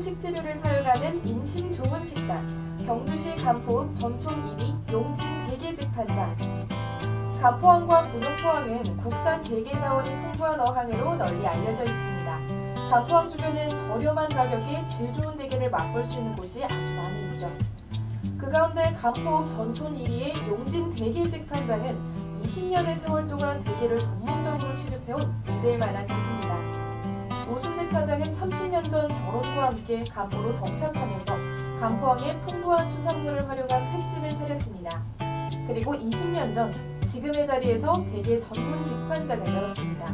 식재료를 사용하는 인심 좋은 식당 경주시 간포읍 전촌 1위 용진 대게집 판장 간포항과 분홍포항은 국산 대게 자원이 풍부한 어항으로 널리 알려져 있습니다. 간포항 주변은 저렴한 가격에 질 좋은 대게를 맛볼 수 있는 곳이 아주 많이 있죠. 그 가운데 간포읍 전촌 1위의 용진 대게집 판장은 20년의 세월 동안 대게를 전문적으로 취급해온 믿을 만한 곳입 사장은 30년 전 결혼과 함께 간포로 정착하면서 간포항의 풍부한 수산물을 활용한 횟집을 차렸습니다. 그리고 20년 전 지금의 자리에서 대게 전문 직판장을 열었습니다.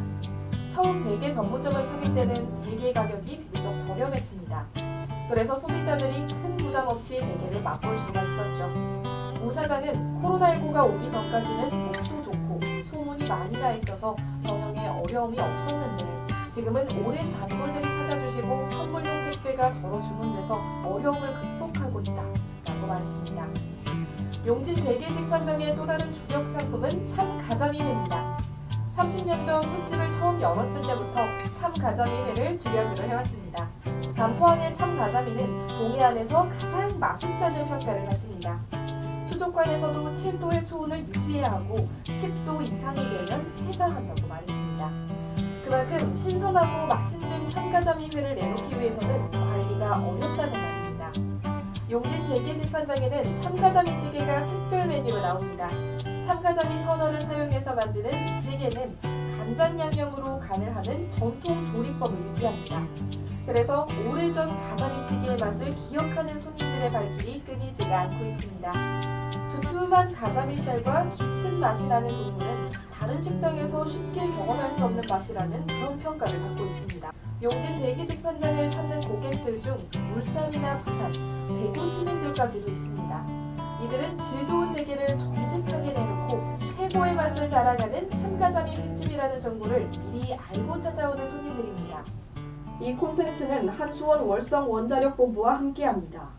처음 대게 전문점을 차릴 때는 대게 가격이 비교적 저렴했습니다. 그래서 소비자들이 큰 부담 없이 대게를 맛볼 수가 있었죠. 우 사장은 코로나19가 오기 전까지는 몸도 좋고 소문이 많이 나 있어서 경영에 어려움이 없었는데 지금은 오랜 단골들이 찾아주시고 선물용 택배가 덜어 주문돼서 어려움을 극복하고 있다 라고 말했습니다. 용진 대게 직 판정의 또 다른 주력 상품은 참 가자미회입니다. 30년 전 횟집을 처음 열었을 때부터 참 가자미회를 주력으로 해왔습니다. 간포항의 참 가자미는 동해안에서 가장 맛있다는 평가를 받습니다. 수족관에서도 7도의 수온을 유지해야 하고 10도 이상이 되면 해산한다고 말했습니다. 그만큼 신선하고 맛있는 참가자미회를 내놓기 위해서는 관리가 어렵다는 말입니다. 용진 대게집 판장에는 참가자미 찌개가 특별 메뉴로 나옵니다. 참가자미 선어를 사용해서 만드는 이 찌개는 간장 양념으로 간을 하는 전통 조리법을 유지합니다. 그래서 오래전 가자미찌개의 맛을 기억하는 손님들의 발길이 끊이지가 않고 있습니다. 두툼한 가자미살과 깊은 맛이 나는 국물은 다른 식당에서 쉽게 경험할 수 없는 맛이라는 그런 평가를 받고 있습니다. 용진 대기직 판장을 찾는 고객들 중 울산이나 부산, 대구 시민들까지도 있습니다. 이들은 질 좋은 대게를 정직하게 내놓고 최고의 맛을 자랑하는 참가자미 횟집이라는 정보를 미리 알고 찾아오는 손님들입니다. 이 콘텐츠는 한수원 월성 원자력본부와 함께합니다.